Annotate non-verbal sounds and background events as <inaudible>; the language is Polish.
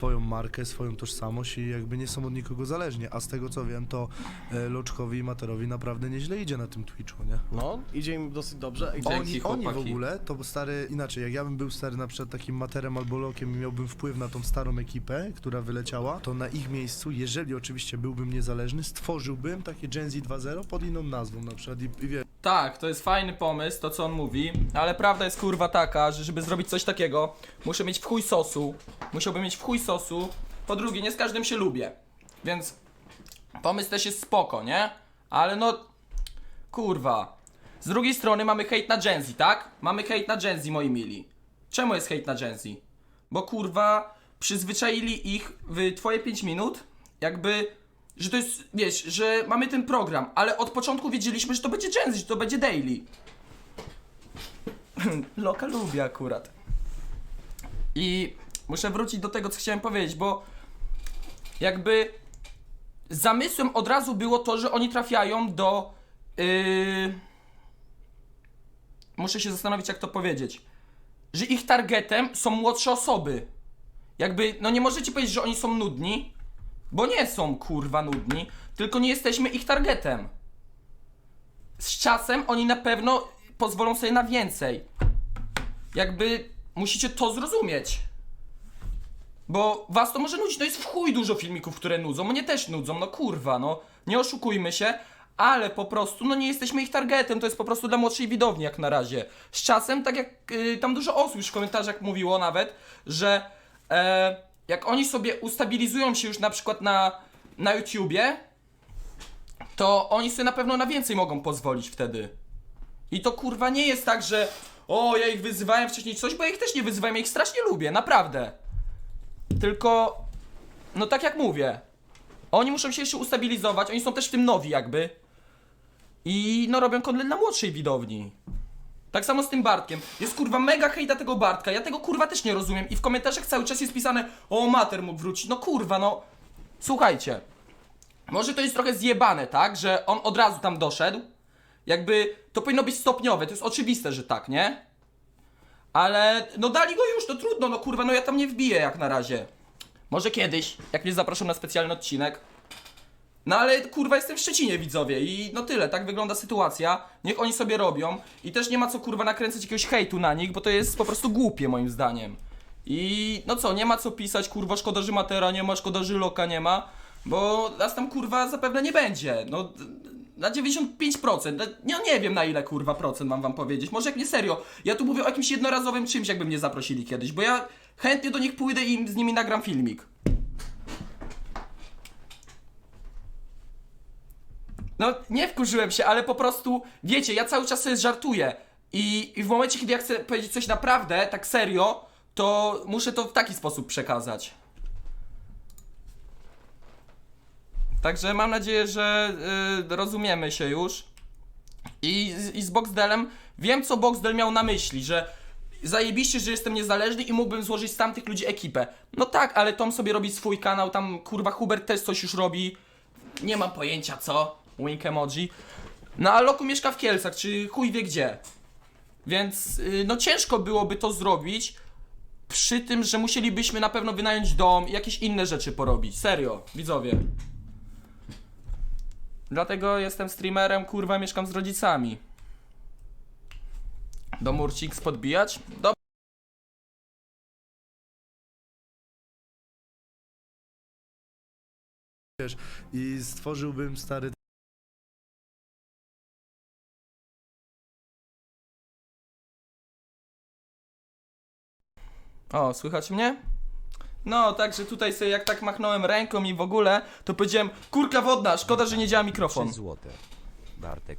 swoją markę, swoją tożsamość i jakby nie są od nikogo zależni. A z tego co wiem, to e, Loczkowi i Materowi naprawdę nieźle idzie na tym Twitchu, nie? No, idzie im dosyć dobrze. I Dzięki, Oni, oni w chłopaki. ogóle, to stary, inaczej, jak ja bym był stary na przykład takim Materem albo Lokiem i miałbym wpływ na tą starą ekipę, która wyleciała, to na ich miejscu, jeżeli oczywiście byłbym niezależny, stworzyłbym takie Gen Z 2.0 pod inną nazwą na przykład i, i wie, Tak, to jest fajny pomysł, to co on mówi, ale prawda jest kurwa taka, że żeby zrobić coś takiego, muszę mieć w chuj sosu, musiałbym mieć w chuj sosu, po drugie, nie z każdym się lubię, więc pomysł też jest spoko, nie? Ale no, kurwa, z drugiej strony mamy hejt na Gen Z, tak? Mamy hejt na Gen Z, moi mili. Czemu jest hejt na Gen Z? Bo kurwa, przyzwyczaili ich w twoje 5 minut, jakby że to jest, wiesz, że mamy ten program, ale od początku wiedzieliśmy, że to będzie Gen Z, że to będzie daily. <clears throat> Loka lubię akurat. I muszę wrócić do tego, co chciałem powiedzieć, bo jakby zamysłem od razu było to, że oni trafiają do. Yy... Muszę się zastanowić, jak to powiedzieć. Że ich targetem są młodsze osoby. Jakby, no nie możecie powiedzieć, że oni są nudni, bo nie są kurwa nudni, tylko nie jesteśmy ich targetem. Z czasem oni na pewno pozwolą sobie na więcej. Jakby musicie to zrozumieć. Bo was to może nudzić, no jest w chuj dużo filmików, które nudzą, mnie też nudzą, no kurwa, no nie oszukujmy się, ale po prostu, no nie jesteśmy ich targetem, to jest po prostu dla młodszej widowni jak na razie. Z czasem, tak jak y, tam dużo osób już w komentarzach mówiło nawet, że e, jak oni sobie ustabilizują się już na przykład na, na YouTubie, to oni sobie na pewno na więcej mogą pozwolić wtedy. I to kurwa nie jest tak, że o, ja ich wyzywałem wcześniej coś, bo ja ich też nie wyzywałem, ja ich strasznie lubię, naprawdę. Tylko, no tak jak mówię, oni muszą się jeszcze ustabilizować, oni są też w tym nowi jakby. I no robią content dla młodszej widowni. Tak samo z tym Bartkiem. Jest kurwa mega hejta tego Bartka. Ja tego kurwa też nie rozumiem. I w komentarzach cały czas jest pisane, o mater mógł wrócić. No kurwa, no. Słuchajcie. Może to jest trochę zjebane, tak? Że on od razu tam doszedł. Jakby to powinno być stopniowe. To jest oczywiste, że tak, nie? Ale no dali go już, to trudno, no kurwa, no ja tam nie wbiję jak na razie. Może kiedyś, jak mnie zaproszą na specjalny odcinek. No ale kurwa jestem w Szczecinie widzowie i no tyle, tak wygląda sytuacja. Niech oni sobie robią i też nie ma co kurwa nakręcać jakiegoś hejtu na nich, bo to jest po prostu głupie moim zdaniem. I no co, nie ma co pisać, kurwa szkoda, że Matera nie ma, szkoda, że Loka nie ma, bo nas tam kurwa zapewne nie będzie. No na 95%, na- nie, nie wiem na ile kurwa procent mam wam powiedzieć. Może jak nie serio, ja tu mówię o jakimś jednorazowym czymś, jakby mnie zaprosili kiedyś, bo ja chętnie do nich pójdę i z nimi nagram filmik. No, nie wkurzyłem się, ale po prostu, wiecie, ja cały czas sobie żartuję. I, I w momencie, kiedy ja chcę powiedzieć coś naprawdę, tak serio, to muszę to w taki sposób przekazać. Także mam nadzieję, że y, rozumiemy się już. I, I z Boxdelem wiem, co Boxdel miał na myśli, że zajebiście, że jestem niezależny i mógłbym złożyć z tamtych ludzi ekipę. No tak, ale Tom sobie robi swój kanał, tam kurwa Hubert też coś już robi. Nie mam pojęcia co. Wink emoji. No a Loku mieszka w Kielcach, czy chuj wie gdzie. Więc y, no ciężko byłoby to zrobić przy tym, że musielibyśmy na pewno wynająć dom i jakieś inne rzeczy porobić. Serio, widzowie. Dlatego jestem streamerem, kurwa, mieszkam z rodzicami. Do Murcik podbijać? Dobra. i stworzyłbym stary O, słychać mnie? No, także tutaj sobie jak tak machnąłem ręką i w ogóle, to powiedziałem, kurka wodna, szkoda, że nie działa mikrofon. złote. Bartek